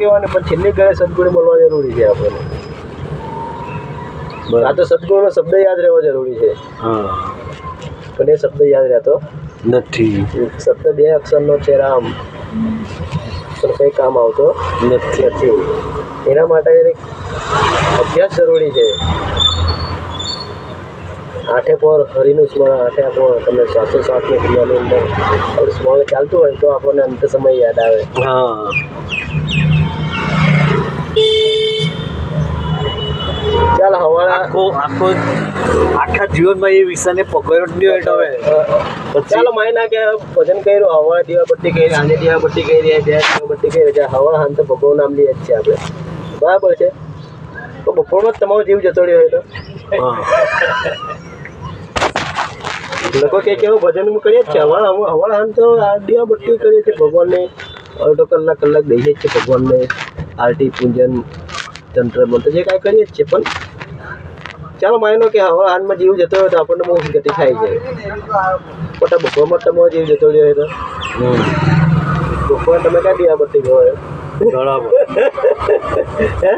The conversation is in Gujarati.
કહેવાની પણ છેલ્લી ઘરે સદગુણ મળવા જરૂરી છે આપણને. આ તો સદગુણનો શબ્દ યાદ રહેવો જરૂરી છે. હા. પણ એ શબ્દ યાદ રહેતો નથી. શબ્દ બે અક્ષરનો છે રામ. પણ કંઈ કામ આવતો નથી. એના માટે એક અભ્યાસ જરૂરી છે. આઠે પર હરિનું સ્મરણ આઠે પર તમે શ્વાસોશ્વાસની ક્રિયાની અંદર આપણું સ્મરણ ચાલતું હોય તો આપણને અંત સમય યાદ આવે. હા. ચાલ હવાળા. આખો આખો આખા જીવનમાં એ વિષયને પકડ્યો જ નહીં હોય હવે. ચાલો માય ના કે ભજન કર્યું હવા દીવાબત્તી કરી આજે દીવાબત્તી કરી બે દીવાબત્તી કરી એટલે હવા હાન તો ભગવાન નામ લઈએ જ છે આપણે. બરાબર છે? તો બપોરમાં જ તમારો જીવ જતો રહ્યો હોય તો. લોકો કે કેવું ભજન કરીએ જ છે હવા હવા આમ તો આ બટ્ટી કરીએ છીએ ભગવાનને. અડધો કલાક કલાક દઈએ જ છે ભગવાનને. આરતી પૂજન તંત્ર મંત્ર જે કાંઈ કરીએ જ છે પણ ચાલો માનો કે હવા હાનમાં જીવ જતો હોય તો આપણને બહુ ગતિ થાય છે. ખોટા બપોરમાં તમે જીવ જતો રહ્યો હોય તો. બપોર તમે ક્યાં દીવાબત્તી કરો છો? બરાબર. હે?